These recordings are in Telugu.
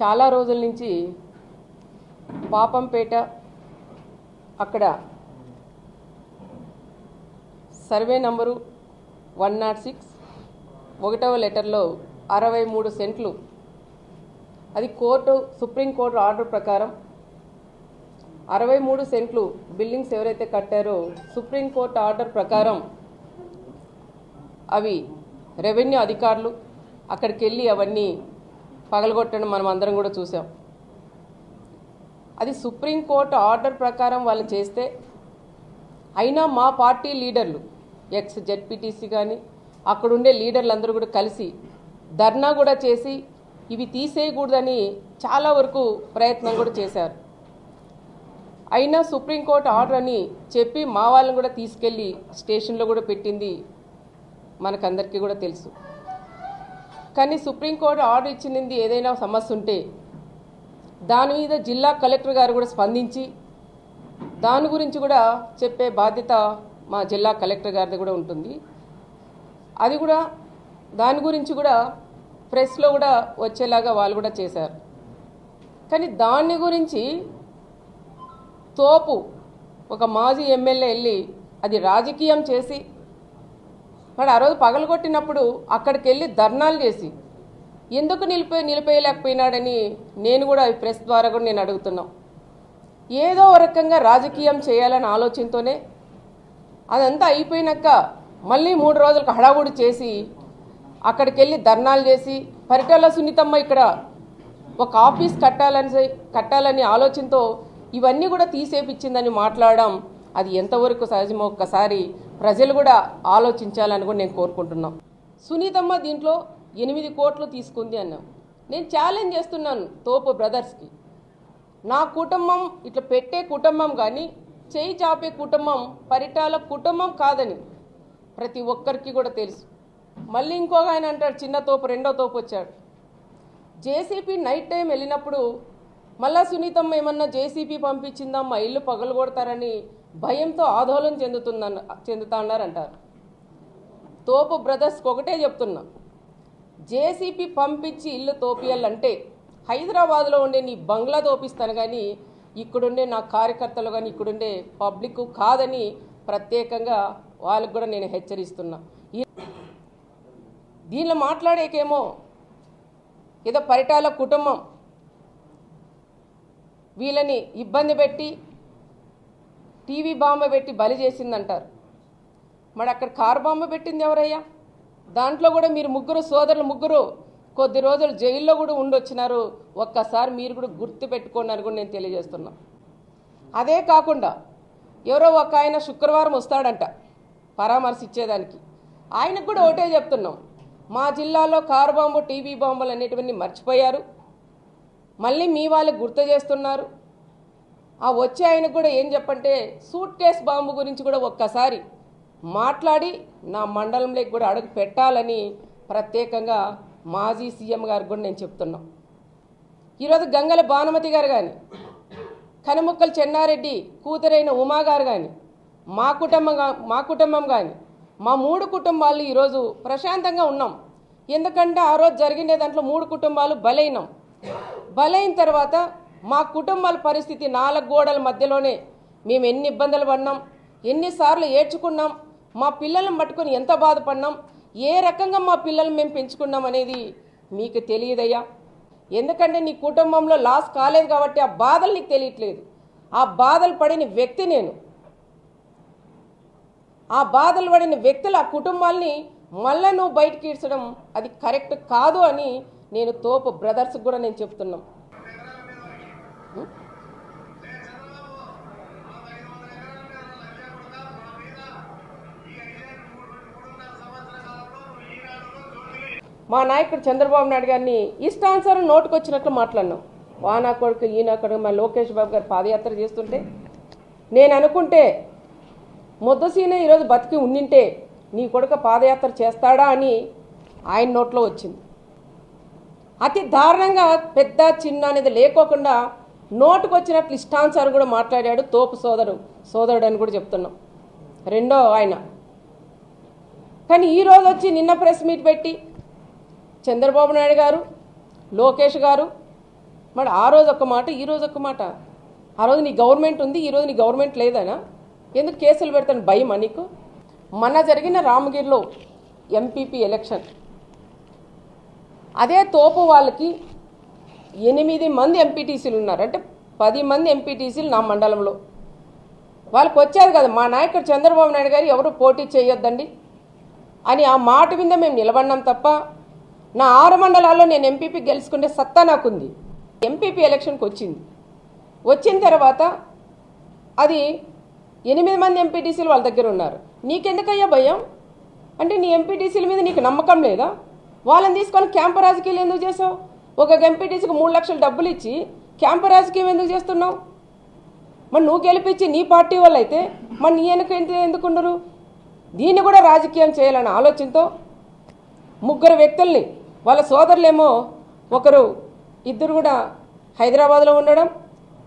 చాలా రోజుల నుంచి పాపంపేట అక్కడ survey number one nought six ఒకటవ లెటర్లో అరవై మూడు సెంట్లు. అది కోర్టు సుప్రీంకోర్టు ఆర్డర్ ప్రకారం అరవై మూడు సెంట్లు బిల్డింగ్స్ ఎవరైతే కట్టారో సుప్రీంకోర్టు ఆర్డర్ ప్రకారం అవి రెవెన్యూ అధికారులు అక్కడికి వెళ్ళి అవన్నీ పగలగొట్టడం మనం అందరం కూడా చూసాం. అది సుప్రీంకోర్టు ఆర్డర్ ప్రకారం వాళ్ళు చేస్తే అయినా మా పార్టీ లీడర్లు ఎక్స్ జెడ్పీటీసీ కానీ అక్కడుండే లీడర్లు అందరూ కూడా కలిసి ధర్నా కూడా చేసి ఇవి తీసేయకూడదని చాలా వరకు ప్రయత్నం కూడా చేశారు. అయినా సుప్రీంకోర్టు ఆర్డర్ అని చెప్పి మా వాళ్ళని కూడా తీసుకెళ్ళి స్టేషన్లో కూడా పెట్టింది మనకందరికీ కూడా తెలుసు. కానీ సుప్రీంకోర్టు ఆర్డర్ ఇచ్చింది ఏదైనా సమస్య ఉంటే దాని మీద జిల్లా కలెక్టర్ గారు కూడా స్పందించి దాని గురించి కూడా చెప్పే బాధ్యత మా జిల్లా కలెక్టర్ గారిది కూడా ఉంటుంది. అది కూడా దాని గురించి కూడా ప్రెస్లో కూడా వచ్చేలాగా వాళ్ళు కూడా చేశారు. కానీ దాని గురించి తోపు ఒక మాజీ ఎమ్మెల్యే వెళ్ళి అది రాజకీయం చేసి మరి ఆ రోజు పగలగొట్టినప్పుడు అక్కడికి వెళ్ళి ధర్నాలు చేసి ఎందుకు నిలిపే నిలిపేయలేకపోయినాడని నేను కూడా ఈ ప్రెస్ ద్వారా కూడా నేను అడుగుతున్నాం. ఏదో ఒక రకంగా రాజకీయం చేయాలనే ఆలోచనతోనే అదంతా అయిపోయినాక మళ్ళీ మూడు రోజులకు హడావుడి చేసి అక్కడికి వెళ్ళి ధర్నాలు చేసి పరిటాల సునీతమ్మ ఇక్కడ ఒక ఆఫీస్ కట్టాలని కట్టాలని ఆలోచనతో ఇవన్నీ కూడా తీసేపిచ్చిందని మాట్లాడడం అది ఎంతవరకు సహజమో ఒక్కసారి ప్రజలు కూడా ఆలోచించాలని కూడా నేను కోరుకుంటున్నాం. సునీతమ్మ దీంట్లో ఎనిమిది కోట్లు తీసుకుంది అన్నాం. నేను ఛాలెంజ్ చేస్తున్నాను తోపు బ్రదర్స్కి నా కుటుంబం ఇట్లా పెట్టే కుటుంబం కానీ చేయి చాపే కుటుంబం పరిటాల కుటుంబం కాదని ప్రతి ఒక్కరికి కూడా తెలుసు. మళ్ళీ ఇంకొక ఆయన అంటాడు చిన్న తోపు రెండో తోపు వచ్చాడు. జేసీపీ నైట్ టైం వెళ్ళినప్పుడు మళ్ళా సునీతమ్మ ఏమన్నా జేసీపీ పంపించిందా మా ఇల్లు పగలగొడతారని భయంతో ఆందోళన చెందుతుందన్న చెందుతా అన్నారంటారు తోపు బ్రదర్స్కి ఒకటే చెప్తున్నా. జేసీపీ పంపించి ఇల్లు తోపియాలంటే హైదరాబాద్లో ఉండే నీ బంగ్లా తోపిస్తాను కానీ ఇక్కడుండే నా కార్యకర్తలు కానీ ఇక్కడుండే పబ్లిక్ కాదని ప్రత్యేకంగా వాళ్ళకు కూడా నేను హెచ్చరిస్తున్నా. దీనిలో మాట్లాడేకేమో ఏదో పరిటాల కుటుంబం. వీళ్ళని ఇబ్బంది పెట్టి టీవీ బాంబ పెట్టి బలి చేసిందంటారు. మరి అక్కడ కారు బాంబ పెట్టింది ఎవరయ్యా? దాంట్లో కూడా మీరు ముగ్గురు సోదరులు ముగ్గురు కొద్ది రోజులు జైల్లో కూడా ఉండొచ్చినారు. ఒక్కసారి మీరు కూడా గుర్తు పెట్టుకోండి అని కూడా నేను తెలియజేస్తున్నా. అదే కాకుండా ఎవరో ఒక ఆయన శుక్రవారం వస్తాడంట పరామర్శ ఇచ్చేదానికి ఆయనకు కూడా ఒకటే చెప్తున్నాం. మా జిల్లాలో కారు బాంబు టీవీ బాంబులు అనేటివన్నీ మర్చిపోయారు. మళ్ళీ మీ వాళ్ళు గుర్తు చేస్తున్నారు. ఆ వచ్చే ఆయనకు కూడా ఏం చెప్పంటే సూట్ కేస్ బాంబు గురించి కూడా ఒక్కసారి మాట్లాడి నా మండలంలోకి కూడా అడుగు పెట్టాలని ప్రత్యేకంగా మాజీ సీఎం గారు కూడా నేను చెప్తున్నా. ఈరోజు గంగల భానుమతి గారు కానీ కనుముక్కల చెన్నారెడ్డి కూతురైన ఉమా గారు కానీ మా కుటుంబం మా కుటుంబం కానీ మా మూడు కుటుంబాలు ఈరోజు ప్రశాంతంగా ఉన్నాం. ఎందుకంటే ఆ రోజు జరిగిన దాంట్లో మూడు కుటుంబాలు బలైనం బలైన తర్వాత మా కుటుంబాల పరిస్థితి నాలుగు గోడల మధ్యలోనే మేము ఎన్ని ఇబ్బందులు పడినాం ఎన్నిసార్లు ఏడ్చుకున్నాం మా పిల్లలను పట్టుకొని ఎంత బాధపడినాం ఏ రకంగా మా పిల్లల్ని మేము పెంచుకున్నాం అనేది మీకు తెలియదయ్యా. ఎందుకంటే నీ కుటుంబంలో లాస్ కాలేదు కాబట్టి ఆ బాధలు నీకు తెలియట్లేదు. ఆ బాధలు పడిన వ్యక్తి నేను. ఆ బాధలు పడిన వ్యక్తులు ఆ కుటుంబాల్ని మళ్ళా నువ్వు బయటకి ఇడ్చడం అది కరెక్ట్ కాదు అని నేను తోపు బ్రదర్స్కి కూడా నేను చెప్తున్నాను మా నాయకుడు చంద్రబాబు నాయుడు గారిని ఇష్టానుసారం నోటుకొచ్చినట్లు మాట్లాడినాం. వానా కొడుకు ఈయన కొడుకు మా లోకేష్ బాబు గారు పాదయాత్ర చేస్తుంటే నేను అనుకుంటే ముద్దసీన ఈరోజు బతికి ఉండింటే నీ కొడుకు పాదయాత్ర చేస్తాడా అని ఆయన నోట్లో వచ్చింది. అతి దారుణంగా పెద్ద చిన్న అనేది లేకోకుండా నోటుకు వచ్చినట్లు ఇష్టానుసారం కూడా మాట్లాడాడు తోపు సోదరు సోదరుడు అని కూడా చెప్తున్నాం. రెండో ఆయన. కానీ ఈ రోజు వచ్చి నిన్న ప్రెస్ మీట్ పెట్టి చంద్రబాబు నాయుడు గారు లోకేష్ గారు మరి ఆ రోజు ఒక మాట ఈ రోజు ఒక మాట. ఆ రోజు నీ గవర్నమెంట్ ఉంది ఈ రోజు నీ గవర్నమెంట్ లేదనా? ఎందుకు కేసులు పెడతాను? భయమా నీకు? మన జరిగిన రామగిరిలో ఎంపీపీ ఎలక్షన్ అదే తోపు వాళ్ళకి ఎనిమిది మంది ఎంపీటీసీలు ఉన్నారు. అంటే పది మంది ఎంపీటీసీలు నా మండలంలో. వాళ్ళకి వచ్చేది కదా. మా నాయకుడు చంద్రబాబు నాయుడు గారు ఎవరు పోటీ చేయొద్దండి అని ఆ మాట మీద మేము నిలబడినాం తప్ప నా ఆరు మండలాల్లో నేను ఎంపీపీ గెలుచుకునే సత్తా నాకుంది. ఎంపీపీ ఎలక్షన్కి వచ్చింది. వచ్చిన తర్వాత అది ఎనిమిది మంది ఎంపీటీసీలు వాళ్ళ దగ్గర ఉన్నారు. నీకెందుకయ్యా భయం? అంటే నీ ఎంపీటీసీల మీద నీకు నమ్మకం లేదా? వాళ్ళని తీసుకొని క్యాంపు రాజకీయాలు ఎందుకు చేసావు? ఒక ఎంపీటీసీకి మూడు లక్షలు డబ్బులు ఇచ్చి క్యాంపు రాజకీయం ఎందుకు చేస్తున్నావు? మరి నువ్వు గెలిపించి నీ పార్టీ వాళ్ళు అయితే మరి నీ వెనుక ఎందుకుండరు దీన్ని కూడా రాజకీయం చేయాలనే ఆలోచనతో ముగ్గురు వ్యక్తుల్ని వాళ్ళ సోదరులేమో ఒకరు ఇద్దరు కూడా హైదరాబాద్లో ఉండడం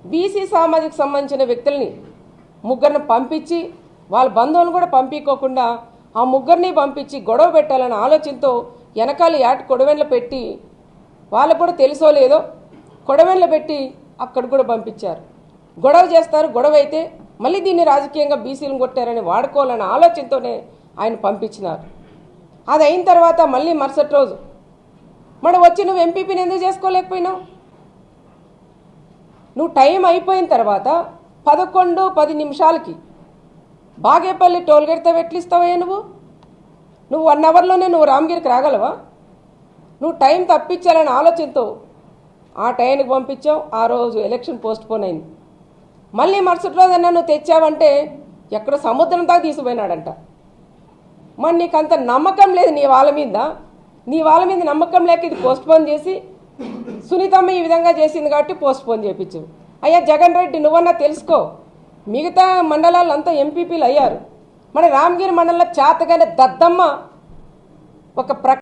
బీసీ సామాజిక సంబంధించిన వ్యక్తుల్ని ముగ్గురిని పంపించి వాళ్ళ బంధువులను కూడా పంపించుకోకుండా ఆ ముగ్గురిని పంపించి గొడవ పెట్టాలనే ఆలోచనతో వెనకాల యాట్ కొడవెన్లు పెట్టి వాళ్ళకు కూడా తెలుసో లేదో కొడవెన్లు పెట్టి అక్కడ కూడా పంపించారు. గొడవ చేస్తారు. గొడవ అయితే మళ్ళీ దీన్ని రాజకీయంగా బీసీలను కొట్టారని వాడుకోవాలనే ఆలోచనతోనే ఆయన పంపించినారు. అది అయిన తర్వాత మళ్ళీ మరుసటి రోజు మనం వచ్చి నువ్వు ఎంపీపీని ఎందుకు చేసుకోలేకపోయినావు? నువ్వు టైం అయిపోయిన తర్వాత పదకొండు పది నిమిషాలకి బాగేపల్లి టోల్గేట్తో వెట్లిస్తావయ్యా నువ్వు? నువ్వు వన్ అవర్లోనే నువ్వు రామగిరికి రాగలవా? నువ్వు టైం తప్పించాలని ఆలోచనతో ఆ టైంకి పంపించావు ఆ రోజు ఎలక్షన్ పోస్ట్ పోన్ అయింది. మళ్ళీ మరుసటి రోజన్నా నువ్వు తెచ్చావంటే ఎక్కడో సముద్రం దాకా తీసిపోయినాడంట మరి నీకు అంత నమ్మకం లేదు నీ వాళ్ళ మీద? నీ వాళ్ళ మీద నమ్మకం లేక ఇది పోస్ట్ పోన్ చేసి సునీతమ్మ ఈ విధంగా చేసింది కాబట్టి పోస్ట్ పోన్ చేయించు అయ్యా జగన్ రెడ్డి నువ్వన్నా తెలుసుకో మిగతా మండలాలంతా ఎంపీపీలు అయ్యారు. మన రామగిరి మండలంలో చేతగానే దద్దమ్మ ఒక ప్ర